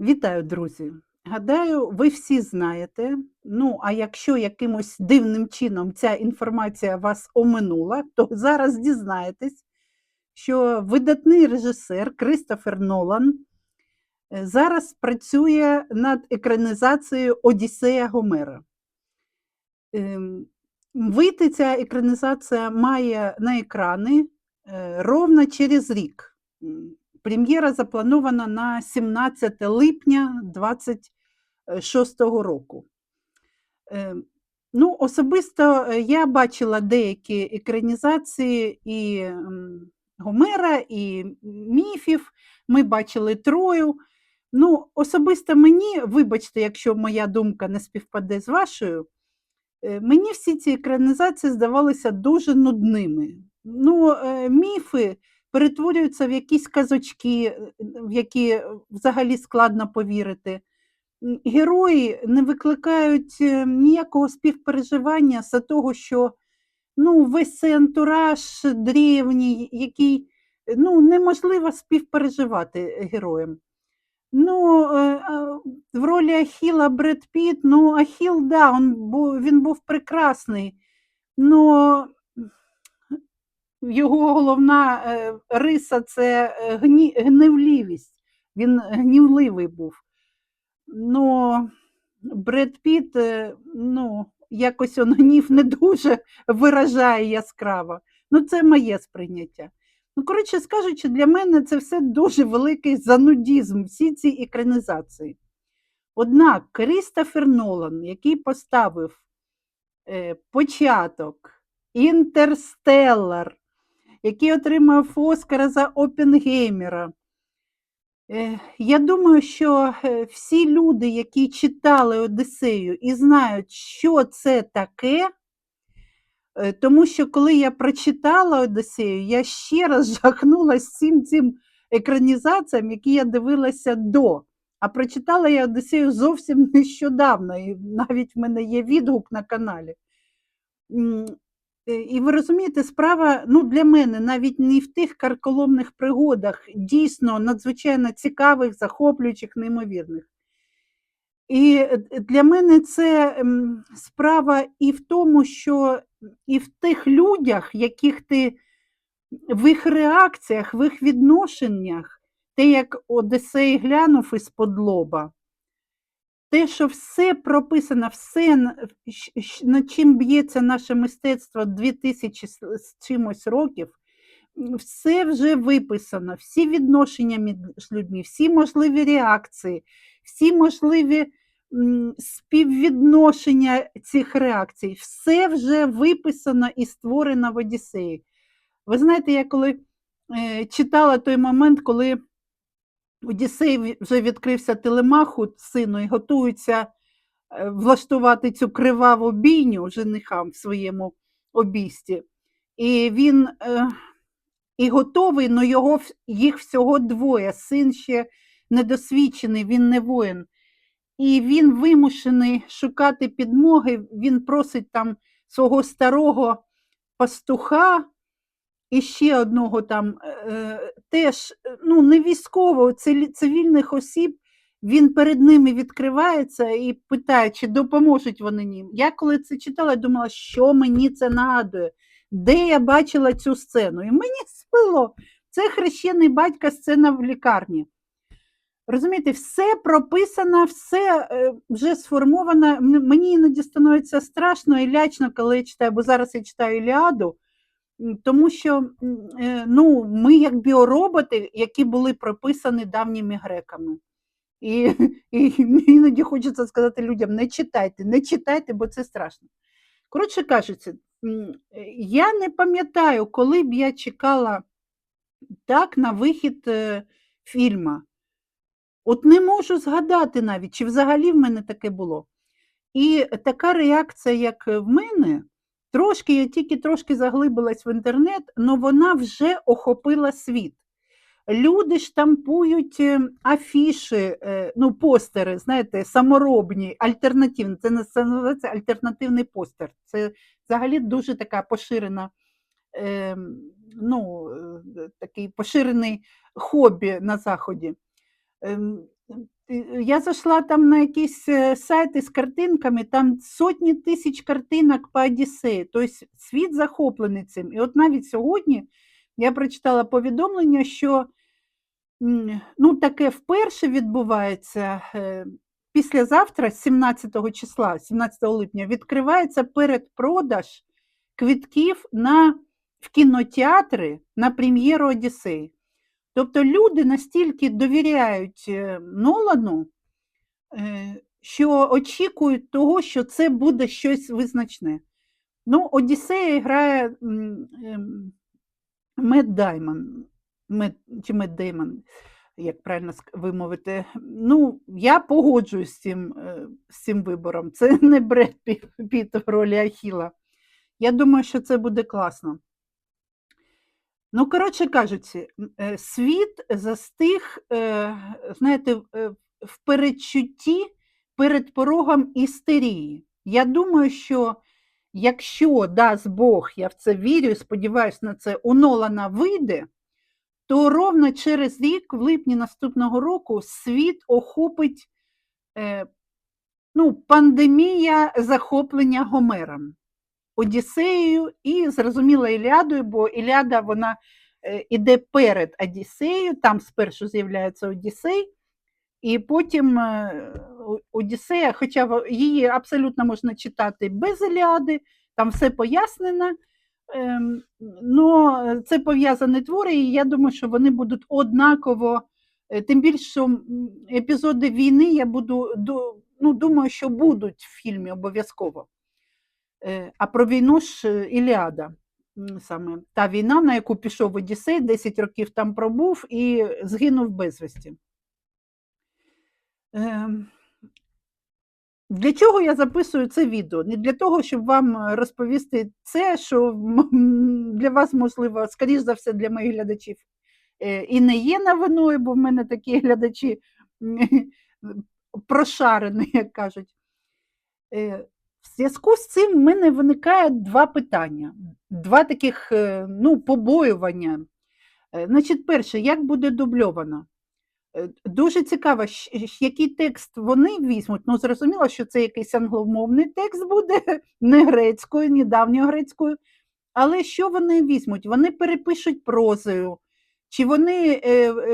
Вітаю, друзі! Гадаю, ви всі знаєте. Ну, а якщо якимось дивним чином ця інформація вас оминула, то зараз дізнаєтесь, що видатний режисер Кристофер Нолан е, зараз працює над екранізацією Одіссея Гомера. Ем, Вийти ця екранізація має на екрани е, ровно через рік. Прем'єра запланована на 17 липня 26 року. Е, Ну, особисто е, я бачила деякі екранізації і Гомера, і міфів. Ми бачили Трою. Ну, особисто мені, вибачте, якщо моя думка не співпаде з вашою, Е, Мені всі ці екранізації здавалися дуже нудними. Ну, міфи перетворюються в якісь казочки, е, в які е, взагалі складно повірити. Герої не викликають е, ніякого співпереживання за того, що ну, весь цей антураж древній, який ну, неможливо співпереживати героям. Ну, в ролі Ахіла Бред Піт, ну, Ахіл, да, він був прекрасний, но його головна е, риса це е, гні. Він гнівливий був. Ну, Бред Піт, е, ну, якось он гнів не дуже виражає яскраво. Ну, це моє сприйняття. Ну, коротше скажучи, для мене це все дуже великий занудізм, всі ці екранізації. Однак Крістофер Нолан, який поставив е, початок, Інтерстеллар, який отримав Оскара за Опенгеймера. Е, Я думаю, що е, всі люди, які читали Одіссею і знають, що це таке, Е, Тому що коли я прочитала Одіссею, я ще раз жахнулася всім цим екранізаціям, які я дивилася до. А прочитала я Одіссею зовсім нещодавно, і навіть в мене є відгук на каналі. Е, І ви розумієте, справа ну, для мене навіть не в тих карколомних пригодах, дійсно надзвичайно цікавих, захоплюючих, неймовірних. І е, для мене це справа і в тому, що і в тих людях, яких ти в їх реакціях, в їх відношеннях, те, як Одесей глянув із-под лоба, те, що все прописано, все, над чим б'ється наше мистецтво 2000 з з чимось років, все вже виписано, всі відношення між людьми, всі можливі реакції, всі можливі співвідношення цих реакцій, все вже виписано і створено в Одіссеї. Ви знаєте, я коли е, читала той момент, коли Одіссей вже відкрився телемаху сину і готується е, влаштувати цю криваву бійню женихам в своєму обійсті. І він е, і готовий, але його, їх всього двоє. Син ще недосвідчений, він не воїн. І він вимушений шукати підмоги. Він просить там свого старого пастуха і ще одного там е, теж е, ну, не військового, цивільних осіб. Він перед ними відкривається і питає, чи допоможуть вони їм. Я коли це читала, думала, що мені це нагадує, де я бачила цю сцену. І мені спило, це хрещений батька сцена в лікарні. Розумієте, все прописано, все е, вже сформовано. Мені іноді становиться страшно і лячно, коли я читаю, бо зараз я читаю Іліаду, тому що е, ну, ми як біороботи, які були прописані давніми греками. І, і іноді хочеться сказати людям: не читайте, не читайте, бо це страшно. Коротше кажучи, е, я не пам'ятаю, коли б я чекала так на вихід е, фільму. От не можу згадати навіть, чи взагалі в мене таке було. І така реакція, як в мене, трошки, я тільки трошки заглибилась в інтернет, але вона вже охопила світ. Люди штампують е, афіші, е, ну, постери, знаєте, саморобні, альтернативні. Це називається альтернативний постер. Це взагалі дуже така поширена, е, ну, е, такий поширений хобі на Заході. Е, Я зайшла там на якісь е, сайти з картинками, там сотні тисяч картинок по Одіссеї. Тобто світ захоплений цим. І от навіть сьогодні я прочитала повідомлення, що ну, таке вперше відбувається. е, Післязавтра, 17 числа, 17 липня, відкривається передпродаж квитків на, в кінотеатри на прем'єру Одіссей. Тобто люди настільки довіряють е, Нолану, е, що очікують того, що це буде щось визначне. Ну, Одіссея грає ем, Мед Даймон, чи Мед Деймон, як правильно вимовити. Ну, я погоджуюсь з цим, е, з цим вибором. Це не Бред Пі- Піт в ролі Ахіла. Я думаю, що це буде класно. Ну, коротше кажучи, е, світ застиг, е, знаєте, в- е, передчутті перед порогом істерії. Я думаю, що якщо дасть Бог, я в це вірю і сподіваюся на це, у Нолана вийде, то ровно через рік, в липні наступного року, світ охопить ну, пандемія захоплення Гомером. Одіссеєю і зрозуміло Іліадою, бо Іліада вона е, іде перед Одіссеєю, там спершу з'являється Одіссей, і потім е, Одіссея, хоча її абсолютно можна читати без Іліади, там все пояснено. Ну, це пов'язані твори, і я думаю, що вони будуть однаково. е, Тим більше, епізоди війни я буду ну, думаю, що будуть в фільмі обов'язково. Е, А про війну ж е, Іліада. Саме та війна, на яку пішов Одіссей, 10 років там пробув і згинув безвісті. Ем, Для чого я записую це відео? Не для того, щоб вам е, розповісти це, що для вас, можливо, скоріш за все, для моїх глядачів е, і не є новиною, бо в мене такі глядачі прошарені, як кажуть. В зв'язку з цим в мене виникає два питання, два таких е, ну, побоювання. Е, Значить, перше, як буде дубльовано? Е, Дуже цікаво, який текст вони візьмуть. Ну, зрозуміло, що це якийсь англомовний текст буде, не грецькою, ні давньогрецькою. Але що вони візьмуть? Вони перепишуть прозою, чи вони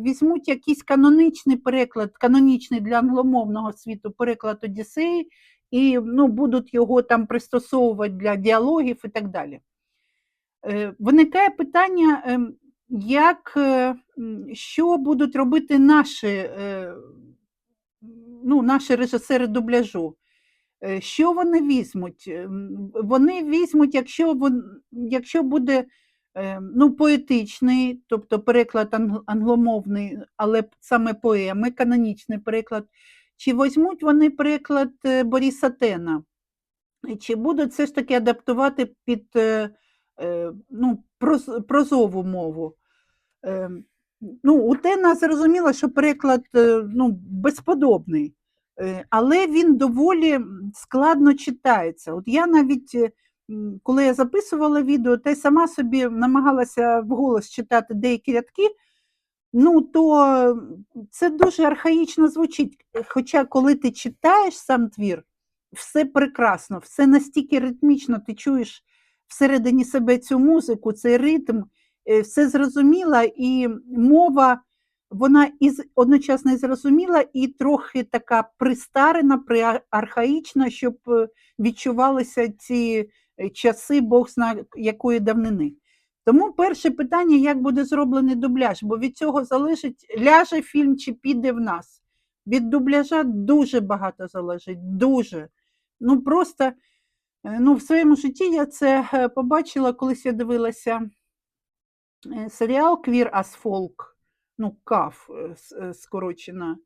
візьмуть якийсь канонічний переклад, канонічний для англомовного світу переклад Одіссеї, і ну, будуть його там пристосовувати для діалогів і так далі. Е, Виникає питання, ем, як, е, що будуть робити наші, е, ну, наші режисери дубляжу. Що вони візьмуть? Вони візьмуть, якщо, якщо буде ну, поетичний, тобто переклад англомовний, але саме поеми, канонічний переклад, чи візьмуть вони переклад е, Боріса Тена? Чи будуть все ж таки адаптувати під е, е, ну, прозову мову? Ну, у Тена зрозуміло, що переклад е, ну, безподобний, але він доволі складно читається. От я навіть, коли я записувала відео, та й сама собі намагалася вголос читати деякі рядки, ну, то це дуже архаїчно звучить. Хоча, коли ти читаєш сам твір, все прекрасно, все настільки ритмічно, ти чуєш всередині себе цю музику, цей ритм, е, все зрозуміла, і мова, вона і з- одночасно і зрозуміла, і трохи така пристарена, при- архаїчна, щоб е, відчувалися ці е, часи, Бог зна якої давнини. Тому перше питання, як буде зроблений дубляж, бо від цього залежить, ляже фільм чи піде в нас. Від дубляжа дуже багато залежить, дуже. Ну просто е, ну, в своєму житті я це е, побачила, колись я дивилася е, серіал Квір as Folk, ну, КАФ с- скорочено.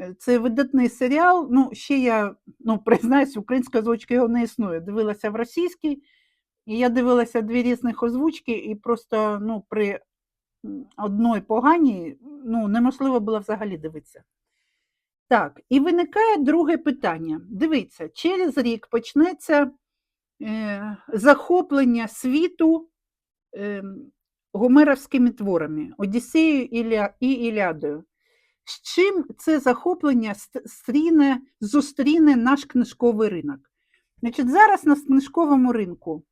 Е, Це видатний серіал. Ну, ще я ну, признаюсь, української озвучки його не існує. Дивилася в російській, і я дивилася дві різних озвучки, і просто ну, при м, одної поганій ну, неможливо було взагалі дивитися. Так, і виникає друге питання. Дивіться, через рік почнеться е, захоплення світу е, гомеровськими творами Одіссеєю і Ілядою. з чим це захоплення стріне, зустріне наш книжковий ринок. Значить, зараз на книжковому ринку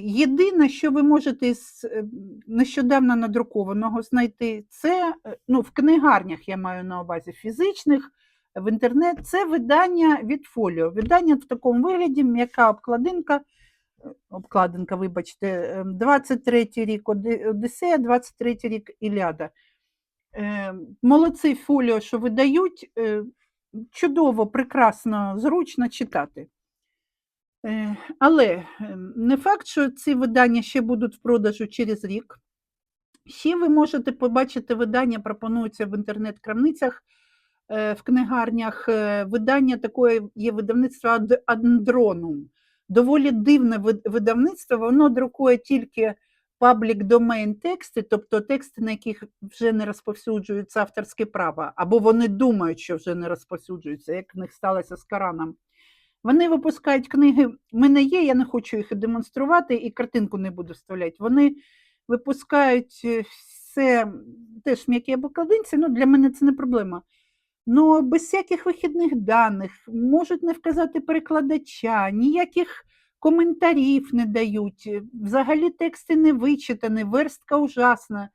єдине, що ви можете з е, нещодавно надрукованого знайти, це е, ну, в книгарнях я маю на увазі фізичних, в інтернет, це видання від фоліо. Видання в такому вигляді, м'яка обкладинка, е, обкладинка, вибачте, е, 23 рік Оди- Одіссея, 23 рік Ілляда. Е, Молодці фоліо, що видають, е, чудово, прекрасно, зручно читати. Е, Але е, не факт, що ці видання ще будуть в продажу через рік. Ще ви можете побачити видання, пропонуються в інтернет-крамницях, е, в книгарнях. Видання такої є видавництво Андронум. Доволі дивне видавництво, воно друкує тільки паблік домейн тексти, тобто тексти, на яких вже не розповсюджується авторське право, або вони думають, що вже не розповсюджуються, як в них сталося з Кораном. Вони випускають книги, в мене є, я не хочу їх демонструвати і картинку не буду вставляти. Вони випускають е, все теж в м'якій обкладинці, ну для мене це не проблема. Ну, без всяких вихідних даних, можуть не вказати перекладача, ніяких коментарів не дають, е, взагалі тексти не вичитані, верстка ужасна.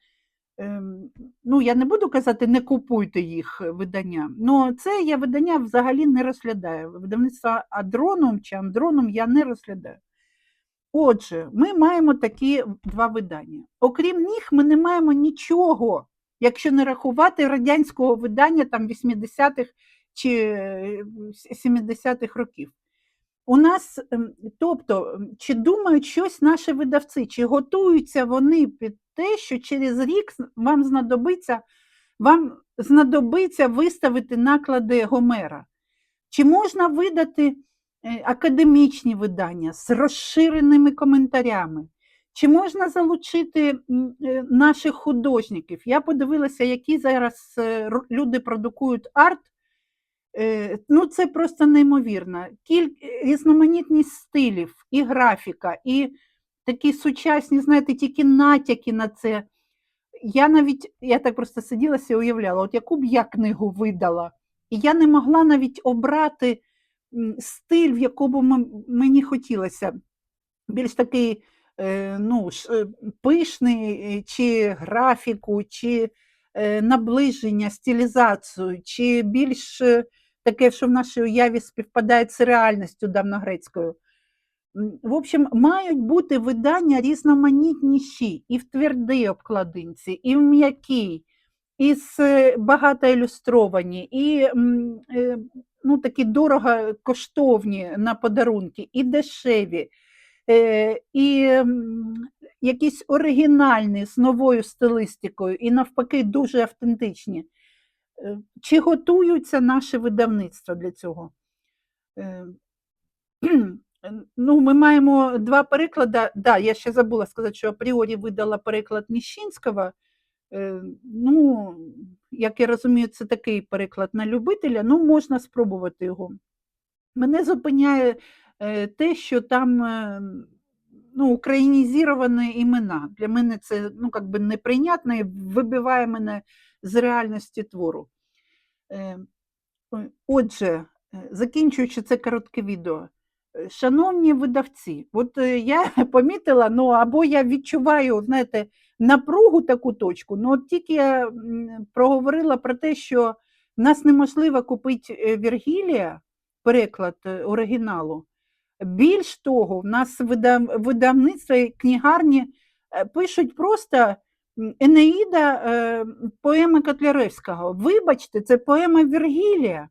Ем, Ну, я не буду казати, не купуйте їх е, видання. Ну, це я видання взагалі не розглядаю. Видавництво Адроном чи Андроном я не розглядаю. Отже, ми маємо такі два видання. Окрім них, ми не маємо нічого, якщо не рахувати радянського видання там 80-х чи е, 70-х років. У нас, ем, тобто, ем, чи думають щось наші видавці, чи готуються вони під те, що через рік вам знадобиться, вам знадобиться виставити наклади Гомера? Чи можна видати е, академічні видання з розширеними коментарями? Чи можна залучити е, наших художників? Я подивилася, які зараз е, люди продукують арт. Ну, це просто неймовірно. Різноманітність стилів, і графіка, і такі сучасні, знаєте, тільки натяки на це. Я навіть, я так просто сиділася і уявляла, от яку б я книгу видала, і я не могла навіть обрати стиль, в якому мені хотілося. Більш такий е, ну, е, пишний, е, чи графіку, чи наближення, стилізацію, чи більш таке, що в нашій уяві співпадає з реальністю давногрецькою. В общем, мають бути видання різноманітніші і в твердій обкладинці, і в м'якій, і е, багато ілюстровані, і е, ну, такі дорого коштовні на подарунки, і дешеві, е, і якісь оригінальні з новою стилістикою, і навпаки дуже автентичні. Чи готуються наші видавництва для цього? Ну, ми маємо два переклади. Да, я ще забула сказати, що апріорі видала переклад Ніщинського. Е, Ну, як я розумію, це такий переклад на любителя, ну, можна спробувати його. Мене зупиняє е, те, що там е, ну, українізовані імена. Для мене це ну, как би неприйнятно і вибиває мене з реальності твору. Отже, закінчуючи це коротке відео. Е, Шановні видавці, от е, я помітила, ну або я відчуваю, знаєте, напругу таку точку. Ну, от тільки я проговорила про те, що в нас неможливо купити е, Вергілія, переклад оригіналу. Більш того, в нас видав- видавництва і книгарні пишуть просто Енеїда поеми Котляревського. Вибачте, це поема Вергілія.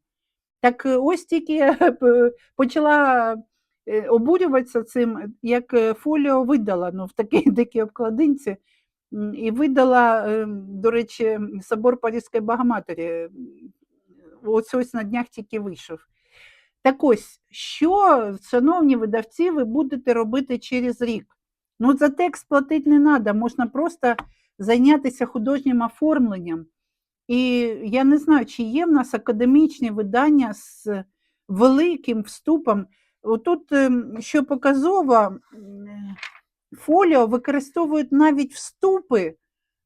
Так ось тільки почала обурюватися цим, як е, фоліо видала ну, в такій дикій обкладинці. І видала, е, до речі, собор Паризької Богоматері. Ось ось на днях тільки вийшов. Так ось, що, шановні видавці, ви будете робити через рік? Ну, за текст платити не треба, можна просто зайнятися художнім оформленням. І я не знаю, чи є в нас академічні видання з великим вступом. Отут, ем, що показово, фоліо використовують навіть вступи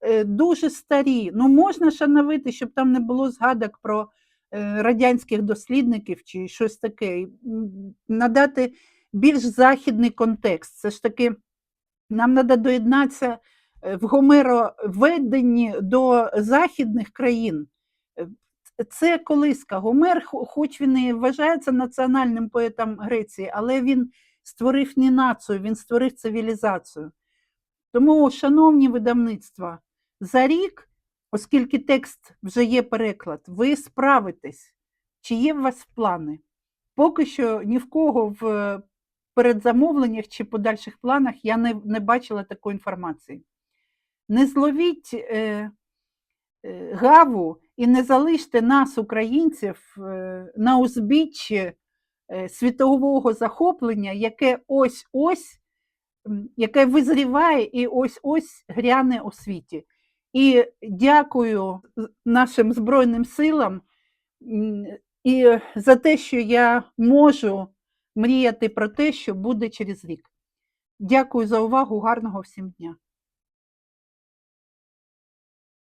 е, дуже старі. Ну, можна шановити, щоб там не було згадок про е, радянських дослідників чи щось таке. Надати більш західний контекст. Це ж таки нам треба доєднатися е, в гомероведенні до західних країн. Це колиска. Гомер, хоч він і вважається національним поетом Греції, але він створив не націю, він створив цивілізацію. Тому, шановні видавництва, за рік, оскільки текст вже є переклад, ви справитесь, чи є у вас плани. Поки що ні в кого в передзамовленнях чи подальших планах я не, не бачила такої інформації. Не зловіть е, е, гаву і не залиште нас, українців, е, на узбіччі е, світового захоплення, яке ось-ось, яке визріває і ось-ось гряне у світі. І дякую нашим Збройним силам і за те, що я можу мріяти про те, що буде через рік. Дякую за увагу, гарного всім дня.